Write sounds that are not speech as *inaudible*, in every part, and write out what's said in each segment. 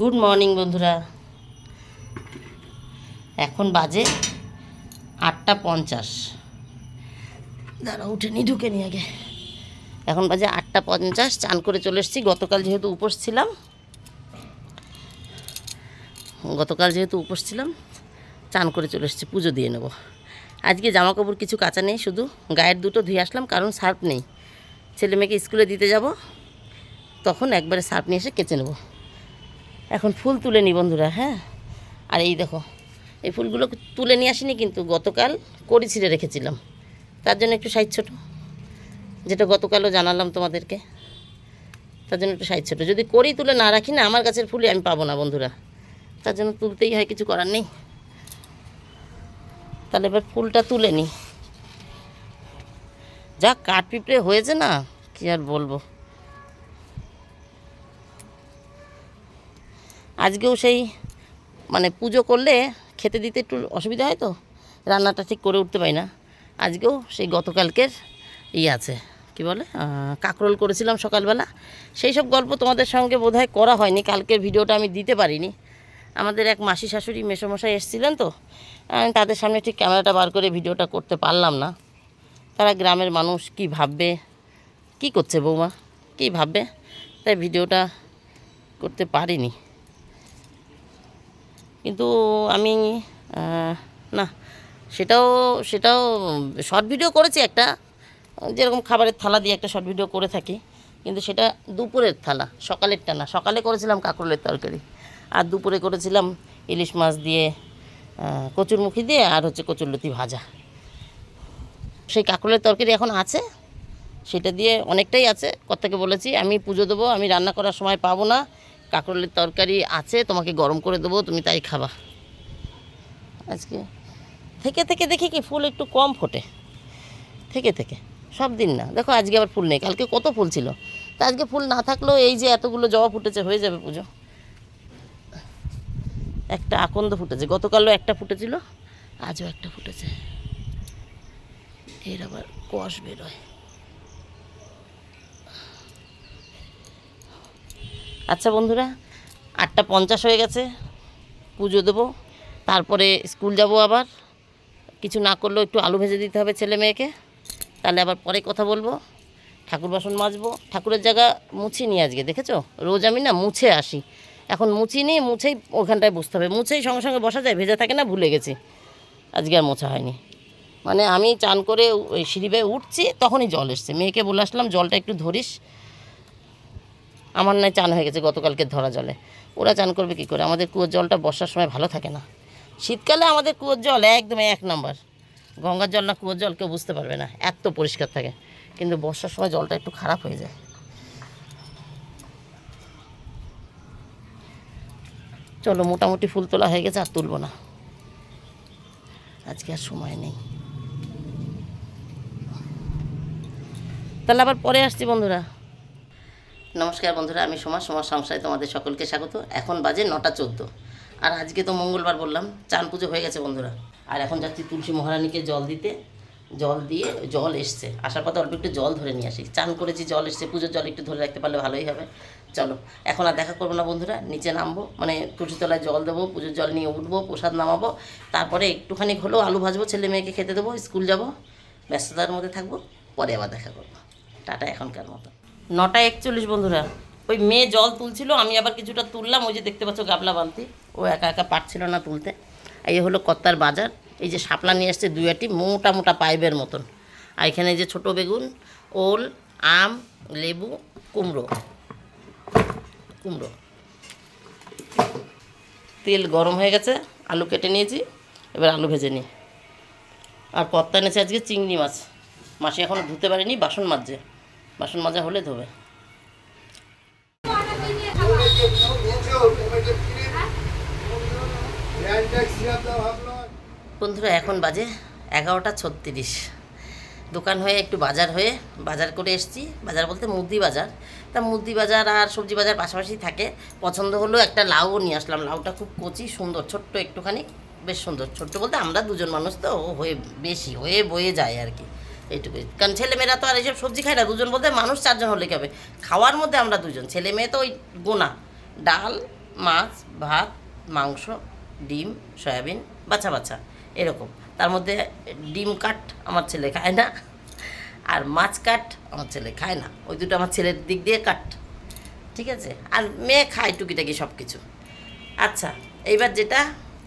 Good morning বন্ধুরা। এখন বাজে আটটা পঞ্চাশ। দাঁড়া উঠে নি, ঢুকে নি আগে। এখন বাজে আটটা পঞ্চাশ, চান করে চলে এসেছি। গতকাল যেহেতু উপোস ছিলাম, গতকাল যেহেতু উপোস ছিলাম, চান করে চলে এসেছি, পুজো দিয়ে নেব। আজকে জামা কাপড় কিছু কাঁচা নেই, শুধু গায়ের দুটো ধুয়ে আসলাম, কারণ সার্ফ নেই। ছেলে মেয়েকে স্কুলে দিতে যাব, তখন একবারে সার্ফ নিয়ে এসে কেচে নেব। এখন ফুল তুলে নি বন্ধুরা হ্যাঁ? আর এই দেখো, এই ফুলগুলো তুলে নিয়ে আসিনি কিন্তু গতকাল কড়ি ছিঁড়ে রেখেছিলাম। তার জন্য একটু সাইজ ছোটো, যেটা গতকালও জানালাম তোমাদেরকে। তার জন্য একটু সাইজ ছোটো। যদি কড়ি তুলে না রাখি না, আমার গাছের ফুলই আমি পাবো না বন্ধুরা। তার জন্য তুলতেই হয়, কিছু করার নেই। তাহলে এবার ফুলটা তুলে নিই যা কাঠ পিঁপড়ে হয়েছে না, কি আর বলব। আজকেও সেই মানে পুজো করলে খেতে দিতে একটু অসুবিধা হয় তো, রান্নাটা ঠিক করে উঠতে পারি না। আজকেও সেই গতকালকের ই আছে, কি বলে কাকরোল করেছিলাম সকালবেলা। সেই সব গল্প তোমাদের সঙ্গে বোধহয় করা হয়নি, কালকের ভিডিওটা আমি দিতে পারিনি। আমাদের এক মাসি শাশুড়ি মেসোমশাই এসেছিলেন তো তাদের সামনে ঠিক ক্যামেরাটা বার করে ভিডিওটা করতে পারলাম না। তারা গ্রামের মানুষ, কি ভাববে? কি করছে বৌমা? কি ভাববে? তাই ভিডিওটা করতে পারিনি। কিন্তু আমি না, সেটাও সেটাও শর্ট ভিডিও করেছি একটা, যেরকম খাবারের থালা দিয়ে একটা শর্ট ভিডিও করে থাকি, কিন্তু সেটা দুপুরের থালা সকালেরটা না সকালে করেছিলাম কাঁকরোলের তরকারি, আর দুপুরে করেছিলাম ইলিশ মাছ দিয়ে কচুরমুখী দিয়ে, আর হচ্ছে কচুরলতি ভাজা। সেই কাঁকরোলের তরকারি এখন আছে, সেটা দিয়ে অনেকটাই আছে কর্তাকে বলেছি, আমি পুজো দেবো, আমি রান্না করার সময় পাবো না কাঁকরোলের তরকারি আছে, তোমাকে গরম করে দেবো, তুমি তাই খাবা। আজকে থেকে থেকে দেখি কি ফুল একটু কম ফোটে। থেকে থেকে, সব দিন না। দেখো, আজকে আবার ফুল নেই, কালকে কত ফুল ছিল। তা আজকে ফুল না থাকলেও এই যে এতগুলো জবা ফুটেছে, হয়ে যাবে পুজো। একটা আকন্দ ফুটেছে, গতকালও একটা ফুটেছিল, আজও একটা ফুটেছে। এর আবার কষ বেরোয়। আচ্ছা বন্ধুরা, আটটা পঞ্চাশ হয়ে গেছে, পুজো দেবো, তারপরে স্কুল যাব আবার। কিছু না করলেও একটু আলু ভেজে দিতে হবে ছেলে মেয়েকে, তাহলে আবার পরে কথা বলব। ঠাকুর বাসন মাজবো, ঠাকুরের জায়গা মুছি নি আজকে, দেখেছ? রোজ আমি না মুছে আসি। এখন মুছি নিয়ে মুছেই ওখানটায় বসতে হবে। মুছেই সঙ্গে সঙ্গে বসা যায়, ভেজা থাকে না, ভুলে গেছি। আজকে আর মোছা হয়নি। মানে আমি চান করে ওই সিঁড়ি বেয়ে উঠছি, তখনই জল এসছে। মেয়েকে বলে আসলাম, জলটা একটু ধরিস। আমার নয় চান হয়ে গেছে গতকালকে ধরা জলে। ওরা চান করবে কী করে? আমাদের কুয়োর জলটা বর্ষার সময় ভালো থাকে না। শীতকালে আমাদের কুয়োর জল একদম এক নম্বর। গঙ্গার জল না কুয়োর জল কেউ বুঝতে পারবে না, এত পরিষ্কার থাকে। কিন্তু বর্ষার সময় জলটা একটু খারাপ হয়ে যায়। চলো, মোটামুটি ফুল তোলা হয়ে গেছে আর তুলবো না। আজকে আর সময় নেই। তাহলে আবার পরে আসছি বন্ধুরা। নমস্কার বন্ধুরা, আমি সমাজ সমাজ সংসারে তোমাদের সকলকে স্বাগত। এখন বাজে নটা চোদ্দ। আর আজকে তো মঙ্গলবার বললাম, চান পুজো হয়ে গেছে বন্ধুরা। আর এখন যাচ্ছি তুলসী মহারানীকে জল দিতে। জল দিয়ে জল এসছে। আসার পথে অল্প একটু জল ধরে নিয়ে আসি। চান করেছি, জল এসছে। পুজোর জল একটু ধরে রাখতে পারলে ভালোই হবে। চলো, এখন আর দেখা করব না বন্ধুরা। নিচে নামবো মানে তুলসীতলায় জল দেবো, পুজোর জল নিয়ে উঠবো, প্রসাদ নামাবো। তারপরে একটুখানি হলেও আলু ভাজবো, ছেলে মেয়েকে খেতে দেবো, স্কুল যাব। ব্যস্ততার মধ্যে থাকব, পরে আবার দেখা করব। টাটা এখনকার মতো। নটা একচল্লিশ বন্ধুরা। ওই মেয়ে জল তুলছিল, আমি আবার কিছুটা তুললাম, ওই যে দেখতে পাচ্ছ গাবলা বালতি। ও একা একা পারছিল না তুলতে। এই হলো কত্তার বাজার। এই যে শাপলা নিয়ে এসছে দুই আটি মোটা মোটা পাইপের মতন। আর এখানে যে ছোটো বেগুন, ওল, আম, লেবু, কুমড়ো। কুমড়ো। তেল গরম হয়ে গেছে, আলু কেটে নিয়েছি, এবার আলু ভেজে নিই। আর কর্তা এনেছে আজকে চিংড়ি মাছ। মাসি এখনও ধুতে পারিনি, বাসন মাজছে। বাসন মাজা হলে ধোবে। বন্ধুরা, এখন বাজে এগারোটা ছত্রিশ। দোকান হয়ে একটু বাজার হয়ে বাজার করে এসেছি। বাজার বলতে মুদি বাজার। তা মুদি বাজার আর সবজি বাজার পাশাপাশি থাকে। পছন্দ হলো একটা লাউও নিয়ে আসলাম। লাউটা খুব কচি, সুন্দর, ছোট্ট একটুখানি, বেশ সুন্দর। ছোট্ট বলতে আমরা দুজন মানুষ তো হয়ে বেশি, হয়ে বয়ে যায় আর কি। এইটুকুই কারণ ছেলেমেয়েরা তো আর এইসব সবজি খায় না, দুজন বলতে মানুষ, চারজন হলে হবে? খাওয়ার মধ্যে আমরা দুজন। ছেলে মেয়ে তো ওই গোনা। ডাল, মাছ, ভাত, মাংস, ডিম, সয়াবিন, বাছা বাছা, এরকম। তার মধ্যে ডিম কাট আমার ছেলে খায় না, আর মাছ কাট আমার ছেলে খায় না। ওই দুটো আমার ছেলের দিক দিয়ে কাট ঠিক আছে? আর মেয়ে খায় টুকিটাকি সব কিছু আচ্ছা এইবার যেটা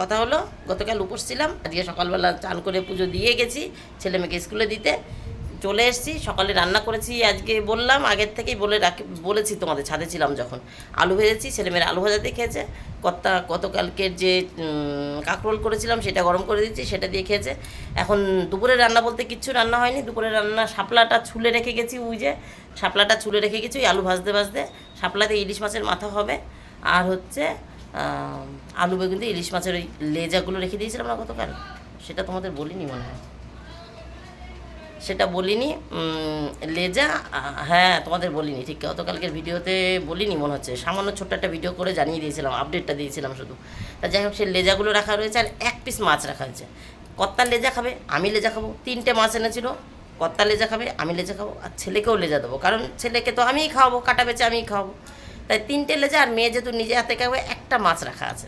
কথা হলো, গতকাল উপোস ছিলাম, আজকে সকালবেলা চান করে পুজো দিয়ে গেছি, ছেলে মেয়েকে স্কুলে দিতে চলে এসেছি, সকালে রান্না করেছি আজকে বললাম, আগের থেকেই বলে রাখি, বলেছি তোমাদের, ছাদে ছিলাম যখন। আলু ভেজেছি ছেলেমেয়েরা আলু ভাজা দিয়ে খেয়েছে, কত্তা, গতকালকের যে কাঁকরোল করেছিলাম, সেটা গরম করে দিচ্ছি সেটা দিয়ে খেয়েছে। এখন দুপুরে রান্না বলতে কিচ্ছু রান্না হয়নি, দুপুরে রান্না শাপলাটা ছুলে রেখে গেছি, ওই যে শাপলাটা ছুলে রেখে গেছি, ওই আলু ভাজতে ভাজতে, শাপলাতে ইলিশ মাছের মাথা হবে, আর হচ্ছে আলু বেগুন দিয়ে ইলিশ মাছের ওই লেজাগুলো রেখে দিয়েছিলাম না গতকাল? সেটা তোমাদের বলিনি মনে হয়? সেটা বলিনি লেজা হ্যাঁ তোমাদের বলিনি, ঠিক, গতকালকের ভিডিওতে বলিনি মনে হচ্ছে। সামান্য ছোট্ট একটা ভিডিও করে জানিয়ে দিয়েছিলাম, আপডেটটা দিয়েছিলাম শুধু। তা যাই হোক, সেই লেজাগুলো রাখা রয়েছে আর এক পিস মাছ রাখা হয়েছে। কত্তার লেজা খাবে, আমি লেজা খাব, তিনটে মাছ এনেছিল কত্তার লেজা খাবে, আমি লেজা খাব, আর ছেলেকেও লেজা দেবো। কারণ ছেলেকে তো আমিই খাওয়াবো, কাটা বেচে আমিই খাওয়াবো। তাই তিনটে লেজা আর মেয়ে যেহেতু নিজে হাতে খাবে, একটা মাছ রাখা আছে।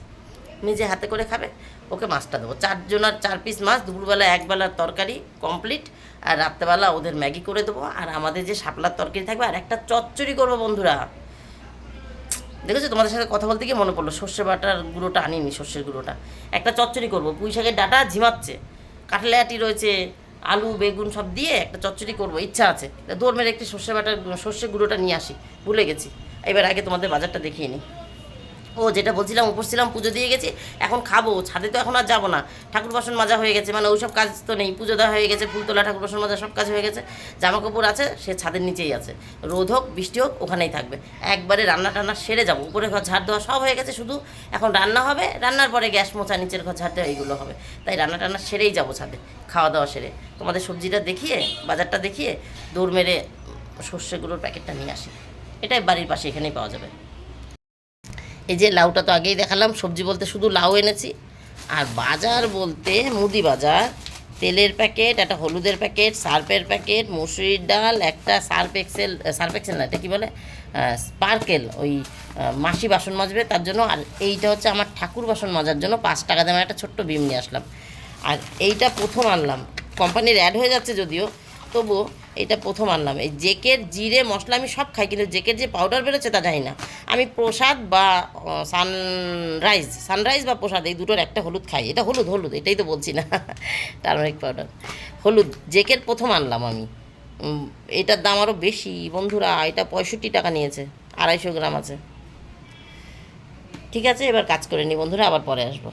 নিজে হাতে করে খাবে, ওকে মাছটা দেবো। চারজন আর চার পিস মাছ, দুপুরবেলা একবেলার তরকারি কমপ্লিট আর রাত্রেবেলা ওদের ম্যাগি করে দেবো। আর আমাদের যে শাপলার তরকারি থাকবে, আর একটা চচ্চড়ি করব বন্ধুরা। দেখেছ? তোমাদের সাথে কথা বলতে গিয়ে মনে পড়ল, সর্ষে বাটার গুঁড়োটা আনিনি, সর্ষের গুঁড়োটা। একটা চচ্চড়ি করব, পুঁই শাকের ডাটা ঝিমাচ্ছে। কাটলাটি রয়েছে, আলু, বেগুন সব দিয়ে একটা চচ্চড়ি করব, ইচ্ছা আছে। দৌড় মেরে একটি সর্ষে বাটার, সর্ষে গুঁড়োটা নিয়ে আসি। ভুলে গেছি। এবার আগে তোমাদের বাজারটা দেখিয়ে নিই ও, যেটা বলছিলাম, উপোস ছিলাম, পুজো দিয়ে গেছি, এখন খাব। ছাদে তো এখন আর যাব না। ঠাকুর বাসন মাজা হয়ে গেছে মানে ওইসব কাজ তো নেই। পুজো দেওয়া হয়ে গেছে, ফুল তোলা, ঠাকুর বাসন মাজা, সব কাজ হয়ে গেছে। জামা কাপড় আছে, সে ছাদের নিচেই আছে। রোদ হোক, বৃষ্টি হোক, ওখানেই থাকবে। একবারে রান্না টান্না সেরে যাব। উপরে ঘর ঝাড় দেওয়া সব হয়ে গেছে শুধু। এখন রান্না হবে, রান্নার পরে গ্যাস মোছা, নিচের ঘর ঝাড় দেওয়া, এইগুলো হবে। তাই রান্না টান্না সেরেই যাব ছাদে, খাওয়া দাওয়া সেরে। তোমাদের সবজিটা দেখিয়ে, বাজারটা দেখিয়ে দৌড় মেরে সর্ষেগুলোর প্যাকেটটা নিয়ে আসি। এটাই বাড়ির পাশে এখানেই পাওয়া যাবে। এই যে লাউটা তো আগেই দেখালাম, সবজি বলতে শুধু লাউ এনেছি। আর বাজার বলতে মুদি বাজার, তেলের প্যাকেট, একটা হলুদের প্যাকেট, সার্ফের প্যাকেট, মুসুরির ডাল, একটা সার্ফ এক্সেল সার্ফ এক্সেল না, এটা কী বলে? স্পার্কেল, ওই মাসি বাসন মাজবে তার জন্য। আর এইটা হচ্ছে আমার ঠাকুর বাসন মাজার জন্য পাঁচ টাকা দামের একটা ছোট্ট বিম নিয়ে আসলাম। আর এইটা প্রথম আনলাম। কোম্পানির অ্যাড হয়ে যাচ্ছে যদিও, তবুও এটা প্রথম আনলাম। এই জেকের জিরে মশলা আমি সব খাই, কিন্তু জেকের যে পাউডার বেরোচ্ছে তা জানি না। আমি প্রসাদ বা সানরাইজ সানরাইজ বা প্রসাদ এই দুটোর একটা হলুদ খাই। এটা হলুদ হলুদ, এটাই তো বলছি না। *laughs* টার্মারিক পাউডার হলুদ, জেকের প্রথম আনলাম আমি। এটার দাম আরও বেশি। বন্ধুরা, এটা পঁয়ষট্টি টাকা নিয়েছে। আড়াইশো গ্রাম আছে। ঠিক আছে, এবার কাজ করে নি। বন্ধুরা, আবার পরে আসব।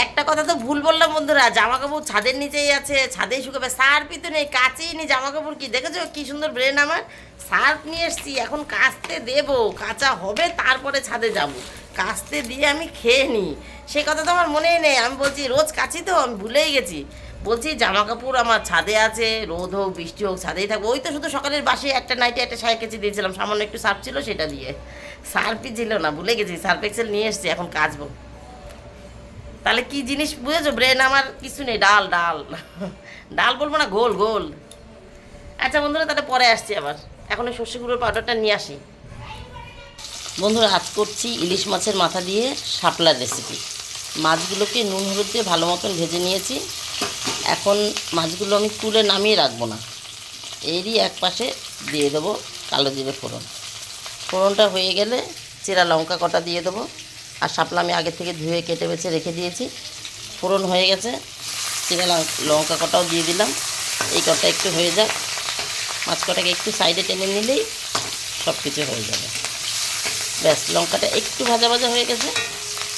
একটা কথা তো ভুল বললাম বন্ধুরা জামা কাপড় ছাদের নিচেই আছে, ছাদেই শুকাবে, সার্ফ তো নেই কাচেই নেই জামা কাপড় কি? দেখেছ কি সুন্দর ব্রেন আমার? সার্ফ নিয়ে এসছি, এখন কাচতে দেবো, কাঁচা হবে, তারপরে ছাদে যাব। কাচতে দিয়ে আমি খেয়ে নিই সেই কথা তো আমার মনেই নেই, আমি বলছি, রোজ কাচি তো? আমি ভুলেই গেছি। বলছি জামা কাপড় আমার ছাদে আছে, রোদ হোক, বৃষ্টি হোক, ছাদেই থাকব। ওই তো শুধু সকালের বাসে একটা নাইটে একটা শাড়ি কেচে দিয়েছিলাম, সামান্য একটু সার্ফ ছিল সেটা দিয়ে। সার্ফই ছিল না, ভুলে গেছি, সার্ফ এক্সেল নিয়ে এসছি, এখন কাচবো। তাহলে কি জিনিস বুঝেছ? ব্রেন আমার কিছু নেই, ডাল ডাল। ডাল বলব না, গোল গোল। আচ্ছা বন্ধুরা, তাহলে পরে আসছি আবার। এখন ওই সর্ষে গুঁড়োর পাউডারটা নিয়ে আসি। বন্ধুরা আজ করছি ইলিশ মাছের মাথা দিয়ে শাপলার রেসিপি মাছগুলোকে নুন, হলুদ দিয়ে ভালো মতন ভেজে নিয়েছি। এখন মাছগুলো আমি তুলে নামিয়ে রাখব না। এরই এক পাশে দিয়ে দেবো কালো জিরে ফোড়ন। ফোড়নটা হয়ে গেলে চেরা লঙ্কা কটা দিয়ে দেবো। আর শাপলা আমি আগে থেকে ধুয়ে কেটে বেছে রেখে দিয়েছি। ফোড়ন হয়ে গেছে। লং- লঙ্কা কটাও দিয়ে দিলাম। এই কটা একটু হয়ে যাক। মাছ কটাকে একটু সাইডে টেনে নিলেই সব কিছু হয়ে যাবে। ব্যাস, লঙ্কাটা একটু ভাজা ভাজা হয়ে গেছে।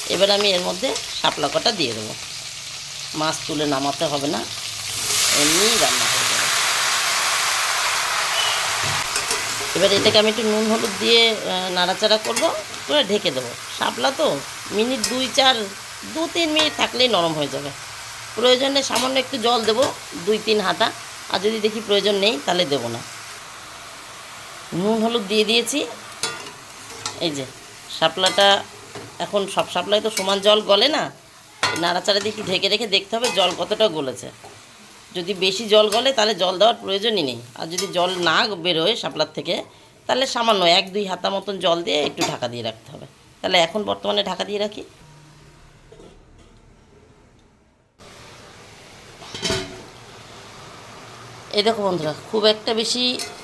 এবার আমি এর মধ্যে শাপলা কটা দিয়ে দেবো। মাছ তুলে নামাতে হবে না। এমনিই রান্না হয়ে যাবে এবার এটাকে আমি একটু নুন হলুদ দিয়ে নাড়াচাড়া করব, করে ঢেকে দেবো। শাপলা তো মিনিট দুই, চার, দু, তিন মিনিট থাকলেই নরম হয়ে যাবে। প্রয়োজনে সামান্য একটু জল দেবো, দুই, তিন হাতা। আর যদি দেখি প্রয়োজন নেই, তাহলে দেবো না। নুন হলুদ দিয়ে দিয়েছি। এই যে, শাপলাটা এখন সব শাপলায় তো সমান জল গলে না। নাড়াচাড়া একটু ঢেকে রেখে দেখতে হবে জল কতটা গলেছে। যদি বেশি জল গলে, তাহলে জল দেওয়ার প্রয়োজনই নেই। আর যদি জল না বেরোয় শাপলার থেকে, তাহলে সামান্য এক দুই হাতা মতন জল দিয়ে একটু ঢাকা দিয়ে রাখতে হবে। তাহলে এখন বর্তমানে ঢাকা দিয়ে রাখি। এই দেখো বন্ধুরা, খুব একটা বেশি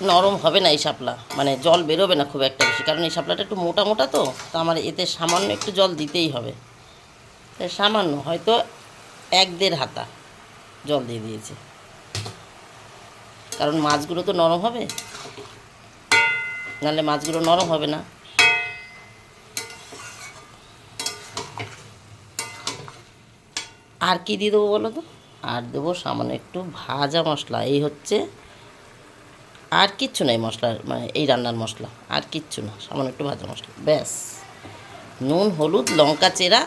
নরম হবে না এই শাপলা। মানে জল বেরোবে না খুব একটা বেশি, কারণ এই শাপলাটা একটু মোটা মোটা তো তো আমার এতে সামান্য একটু জল দিতেই হবে। সামান্য, হয়তো এক দেড় হাতা। জল দিয়ে দিয়েছি। কারণ মাছগুলো তো নরম হবে। নাহলে মাছগুলো নরম হবে না। আর কি দিয়ে দেবো বলো তো? আর দেবো সামান্য একটু ভাজা মশলা। এই হচ্ছে আর কিচ্ছু নেই মশলার মানে এই রান্নার মশলা। আর কিচ্ছু না, সামান্য একটু ভাজা মশলা। ব্যাস। নুন, হলুদ, লঙ্কা, চেরা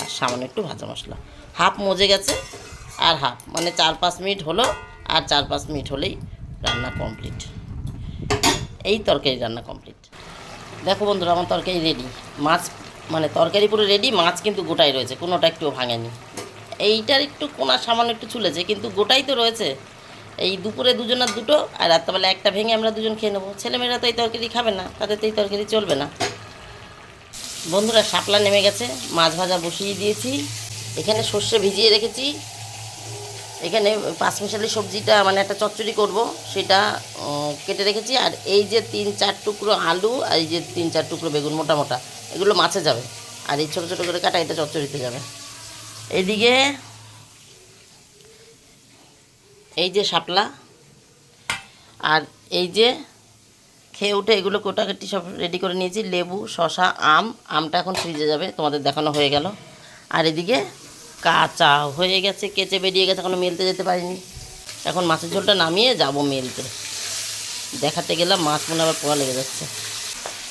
আর সামান্য একটু ভাজা মশলা। হাফ মজে গেছে। আর হাফ মানে চার পাঁচ মিনিট হলো আর চার পাঁচ মিনিট হলেই রান্না কমপ্লিট এই তরকারি রান্না কমপ্লিট দেখো বন্ধুরা, আমার তরকারি রেডি মাছ মানে তরকারি পুরো রেডি মাছ কিন্তু গোটাই রয়েছে, কোনোটা একটু ভাঙেনি। এইটার একটু কোনা সামান্য একটু ছুলেছে, কিন্তু গোটাই তো রয়েছে। এই দুপুরে দুজনের দুটো আর রাত্রেবেলা একটা ভেঙে আমরা দুজন খেয়ে নেব। ছেলেমেয়েরা তো এই তরকারি খাবে না, তাদের তো এই তরকারি চলবে না। বন্ধুরা, শাপলা নেমে গেছে, মাছ ভাজা বসিয়ে দিয়েছি। এখানে সর্ষে ভিজিয়ে রেখেছি। এখানে পাঁচমিশালি সবজিটা মানে একটা চচ্চড়ি করব, সেটা কেটে রেখেছি। আর এই যে তিন চার টুকরো আলু আর এই যে তিন চার টুকরো বেগুন, মোটা মোটা, এগুলো মাছে যাবে। আর এই ছোটো ছোটো করে কাটা, এটা চচ্চড়িতে যাবে। এইদিকে এই যে শাপলা, আর এই যে খেয়ে উঠে এগুলো কোটাকাটি সব রেডি করে নিয়েছি। লেবু শশা আম, আমটা এখন ফ্রিজে যাবে, তোমাদের দেখানো হয়ে গেল। আর এদিকে কাঁচা হয়ে গেছে, কেচে বেরিয়ে গেছে, এখনও মেলতে যেতে পারিনি। এখন মাছের ঝোলটা নামিয়ে যাব মেলতে। দেখাতে গেলাম মাছ মনে আবার পোয়া লেগে যাচ্ছে।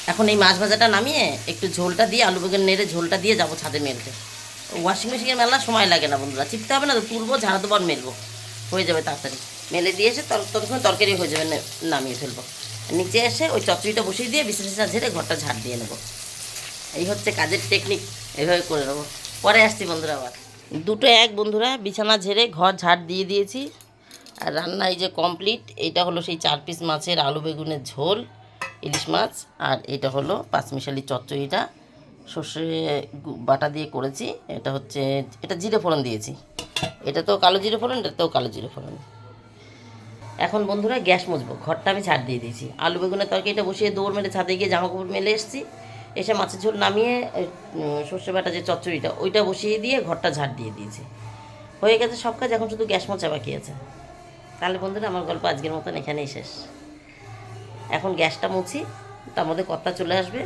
এখন এই মাছ ভাজাটা নামিয়ে একটু ঝোলটা দিয়ে, আলু বেগুন নেড়ে ঝোলটা দিয়ে যাব ছাদে মেলতে। ওয়াশিং মেশিনে মেলা সময় লাগে না বন্ধুরা, চিপতে হবে না তো, তুলবো, ঝাড়া দেবো আর মেলবো। হয়ে যাবে তাড়াতাড়ি। মেলে দিয়ে এসে তত- ততক্ষণ তরকারি হয়ে যাবে নামিয়ে ফেলব। নিচে এসে ওই চচ্চড়িটা বসিয়ে দিয়ে বিছানা ঝেড়ে ঘরটা ঝাড় দিয়ে নেব। এই হচ্ছে কাজের টেকনিক এভাবে করে নেব। পরে আসছি বন্ধুরা আবার। দুটো এক, বন্ধুরা, বিছানা ঝেড়ে ঘর ঝাড় দিয়ে দিয়েছি। আর রান্না এই যে কমপ্লিট এইটা হলো সেই চার পিস মাছের আলু বেগুনের ঝোল, ইলিশ মাছ, আর এটা হলো পাঁচমিশালি চচ্চড়িটা। সর্ষে বাটা দিয়ে করেছি, এটা হচ্ছে, এটা জিরে ফোড়ন দিয়েছি। এটা তো কালো জিরে ফোড়ন এটাতেও কালো জিরে ফোড়ন। এখন বন্ধুরা, গ্যাস মুছবো, ঘরটা আমি ছাড় দিয়ে দিয়েছি। আলু বেগুনের তরকারিটা বসিয়ে দৌড় মেরে ছাদে গিয়ে জামা কাপড় মেলে এসেছি। এসে মাছের ঝোল নামিয়ে সর্ষে বাটা যে চচ্চড়িটা, ওইটা বসিয়ে দিয়ে ঘরটা ঝাড় দিয়ে দিয়েছে। হয়ে গেছে সব কাজ, এখন শুধু গ্যাস মোচা বাকি আছে। তাহলে বন্ধুরা আমার গল্প আজকের মতন এখানেই শেষ। এখন গ্যাসটা মুছি, তার মধ্যে কর্তা চলে আসবে।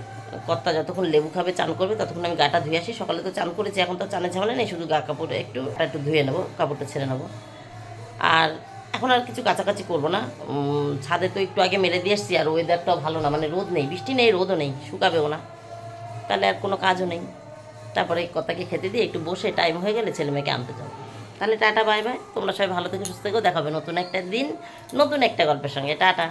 কর্তা যতক্ষণ লেবু খাবে, চান করবে, ততক্ষণ আমি গাটা ধুয়ে আসি। সকালে তো চান করেছি, এখন তো চানের ঝামেলা নেই, শুধু গা কাপড় একটু একটু ধুয়ে নেব, কাপড়টা ছেড়ে নেব। আর এখন আর কিছু কাছাকাছি করব না। ছাদে তো একটু আগে মেরে দিয়ে এসছি আর ওয়েদারটাও ভালো না মানে রোদ নেই, বৃষ্টি নেই, রোদও নেই, শুকাবেও না। তাহলে আর কোনো কাজও নেই। তারপরে কথাকে খেতে দিয়ে একটু বসে টাইম হয়ে গেলে ছেলে মেয়েকে আনতে যাব। তাহলে টাটা বাই বাই তোমরা সবাই ভালো থেকে, সুস্থ থেকেও দেখাবে নতুন একটা দিন, নতুন একটা গল্পের সঙ্গে। টাটা।